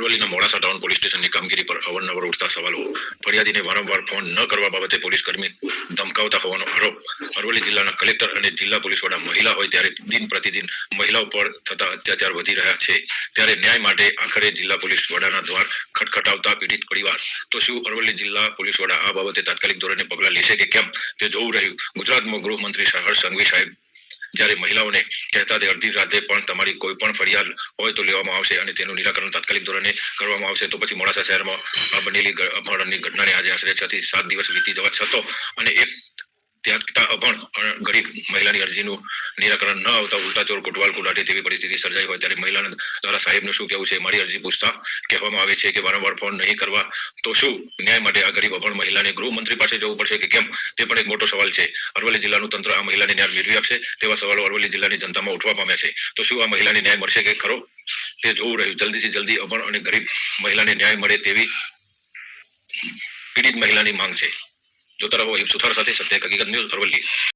અરવલ્લીના Modasa town police સ્ટેશનની કામગીરી પર અવારનવાર ઉઠતા સવાલો. ફરિયાદીને વારંવાર ફોન ન કરવા બાબતે પોલીસ કર્મી ધમકાવતા હોવાનો આરોપ. અરવલ્લી જિલ્લાના કલેક્ટર અને જિલ્લા પોલીસ વડા મહિલા હોય ત્યારે દિન પ્રતિદિન મહિલાઓ પર થતા અત્યાચાર વધી રહ્યા છે. ત્યારે ન્યાય માટે આખરે જિલ્લા પોલીસ વડાના દ્વાર ખટખટાવતા પીડિત પરિવાર. તો શું અરવલ્લી જિલ્લા પોલીસ વડા આ બાબતે તાત્કાલિક ધોરણે પગલાં લેશે કે કેમ? તે જોવું રહ્યું. ગુજરાતમાં ગૃહમંત્રી હર્ષ સંઘવી સાહેબ જ્યારે મહિલાઓને કહેતા તે અડધી રાતે પણ તમારી કોઈ પણ ફરિયાદ હોય તો લેવામાં આવશે અને તેનું નિરાકરણ તાત્કાલિક ધોરણે કરવામાં આવશે. તો પછી મોડાસા શહેરમાં બનેલી અપહરણની ઘટનાને આજે આશરે છ થી સાત દિવસ વીતી જવા છતો અને એક ત્યાં અભણ ગરીબ મહિલાની અરજીનું નિરાકરણ ન આવતા ઉલટા ચોર કોટવાલ કુડાટે તેવી પરિસ્થિતિ સર્જાઈ હોય ત્યારે મહિલાના દ્વારા સાહેબનું શું કહેવું છે મારી અરજી પૂછતા કહેવામાં આવે છે કે વારંવાર ફોન નહીં કરવા. તો શું? ન્યાય માટે આ ગરીબ અભણ મહિલાને ગૃહમંત્રી પાસે જવું પડશે કે કેમ? તે પણ એક મોટો સવાલ છે. અરવલ્લી જિલ્લાનું તંત્ર આ મહિલાને ન્યાય મેળવી આપશે? તેવા સવાલો અરવલ્લી જિલ્લાની જનતામાં ઉઠવા પામ્યા છે. તો શું આ મહિલાને ન્યાય મળશે કે ખરો? તે જોવું રહ્યું. જલ્દીથી જલ્દી અભણ અને ગરીબ મહિલાને ન્યાય મળે તેવી પીડિત મહિલાની માંગ છે. જોતા રહો એક સુથાર સાથે સત્ય હકીકત ન્યૂઝ અરવલ્લી.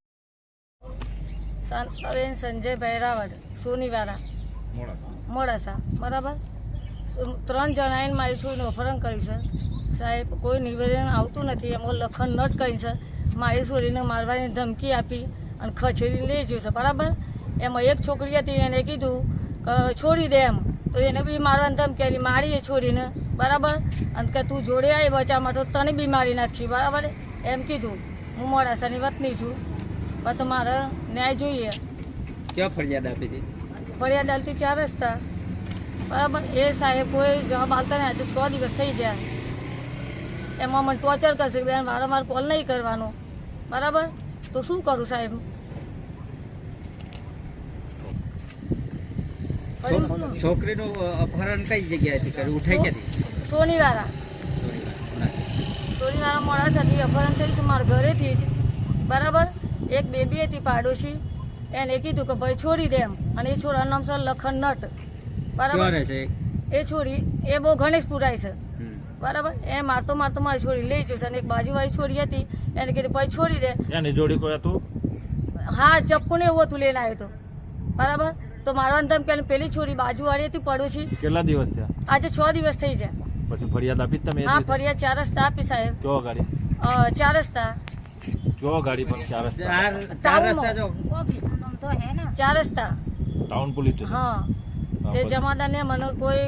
શાંતાબેન સંજય ભૈરાવડ સોનીવાળા મોડાસા. બરાબર? ત્રણ ત્રણ જણાએ મારી છોરીનું અપહરણ કર્યું છે. સાહેબ કોઈ નિવેદન આવતું નથી. એમાં લખન નટ કરી છે. મારી છોરીને મારવાની ધમકી આપી અને ખસેડી લઈ જયું છે બરાબર? એમાં એક છોકરી હતી એને કીધું કે છોડી દે એમ. તો એને બી મારવાની ધમકી મારીએ મારી એ છોરીને બરાબર? અને કે તું જોડે આવી બચા માટે તો તને બી મારી નાખી બરાબર? એમ કીધું. હું મોડાસાની વતની છું. પણ તો મારે ન્યાય જોઈએ. ક્યાં ફરિયાદ આપી હતી? ફરિયાદ આપતી ચાર રસ્તા. બરાબર એ સાહેબ કોઈ જવાબ આપતા નહીં. આજે છ દિવસ થઈ ગયા. એમાં મને ટોર્ચર કરશે બેન વારંવાર કોલ નહીં કરવાનો. બરાબર? તો શું કરું સાહેબ? છોકરીનું અપહરણ કઈ જગ્યાએથી કર્યું? ઉઠાઈ ક્યાંથી સોનીવાળા સોનીવાળા મોડાસાથી અપહરણ થયું છે મારા ઘરેથી જ. બરાબર? એક બેબી હતી પાડોશી. એને કીધું કે ભાઈ છોડી દે એમ. અને એ છોરા નામ છે લખન નટ. બરાબર? એ? છોરી એ બહુ ગણેશ પુરાય છે બરાબર? એ મારતો મારતો મારી છોરી લઈ જશે અને એક બાજુવાળી છોરી હતી. એને કીધું ભાઈ છોડી દે. એને જોડી કોઈ હતું? હા ચપ્પુ ને એવું હતું લઈને આવ્યો તો. બરાબર? તો મારો અંતમ કે પેલી છોરી બાજુવાળી હતી પડોશી. કેટલા દિવસ થયા? આજે છ દિવસ થઈ જાય પછી ફરિયાદ આપી તમે હા ફરિયાદ ચાર રસ્તા આપી સાહેબ. કયો ગાડી ચાર રસ્તા. કયો ગાડી પણ ચાર રસ્તા. ચાર રસ્તા જો. ચાર રસ્તા. ટાઉન પોલીસ સ્ટેશન હા. હા, એ પછી? જમાદારને મને કોઈ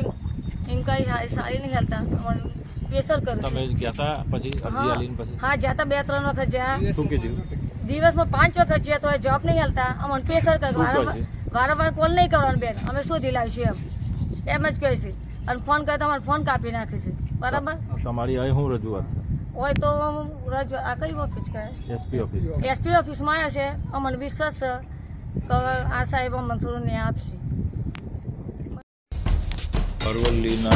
ઇન્કવાયરી સારી નહીં હાલતા. મને પ્રેશર કરું તમે. ગયા તા પછી અરજી હા આલીને પછી? હા જાતા બે ત્રણ વખત જ્યાં શું કીધું? દિવસમાં પાંચ વખત જઈએ તો જોબ નહીં હાલતા. અમને પ્રેશર કરે. વારંવાર કોલ નહીં કરવાનો બેન. અમે શોધી લાવીશું એમ. એમ જ કહે છે. અને ફોન કરે તમારે ફોન કાપી નાખે છે. બરાબર? તમારી અહીં શું રજૂઆત હોય તો રજ આ કઈ ઓફિસ કહે એસપી ઓફિસ એસપી ઓફિસમાં આવ્યા છે. અમને વિશ્વાસ છે. કે આ સાહેબ અમને થોડું ન્યાય આપશે. અરવલ્લીના